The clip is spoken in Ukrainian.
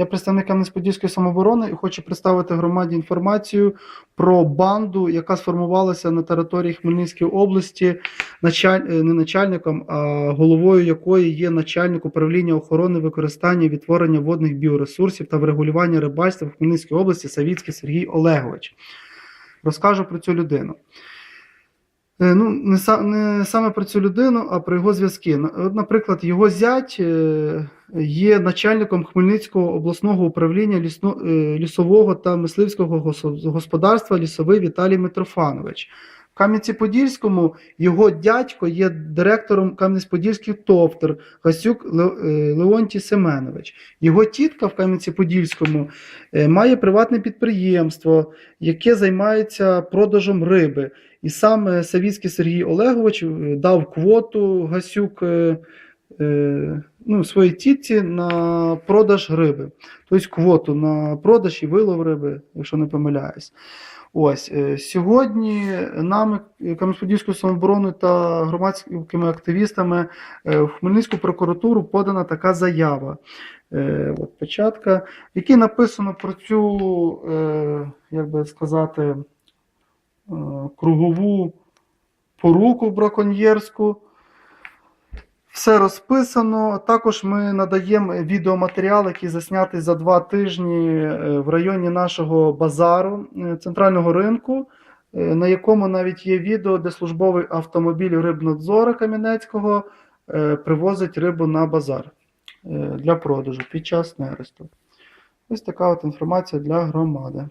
Я представник Кам'янець-Подільської самооборони і хочу представити громаді інформацію про банду, яка сформувалася на території Хмельницької області, началь... е, не начальником, а головою якої є начальник управління охорони використання і відтворення водних біоресурсів та врегулювання рибальства в Хмельницькій області Савіцький Сергій Олегович. Розкажу про цю людину. Е, Ну, не, са- не саме про цю людину, а про його зв'язки. Наприклад, його зять е, є начальником Хмельницького обласного управління лісно, е, лісового та мисливського господарства лісовий Віталій Митрофанович. В Кам'янці-Подільському його дядько є директором Кам'янець-Подільський товтер Гасюк е, Леонтій Семенович. Його тітка в Кам'янці-Подільському е, має приватне підприємство, яке займається продажем риби. І саме Савіцький Сергій Олегович дав квоту Гасюк ну, своїй тітці на продаж риби. Тобто квоту на продаж і вилов риби, якщо не помиляюсь. Ось е, сьогодні нами е, Кам'янець-Подільською самообороною та громадськими активістами е, в Хмельницьку прокуратуру подана така заява. Е, От початка, в якій написано про цю, е, як би сказати, е, кругову поруку браконьєрську. Все розписано. Також ми надаємо відеоматеріал, який заснятий за два тижні е, в районі нашого базару е, центрального ринку, е, на якому навіть є відео, де службовий автомобіль рибнадзора Кам'янецького привозить рибу на базар для продажу під час нересту. Ось така от інформація для громади.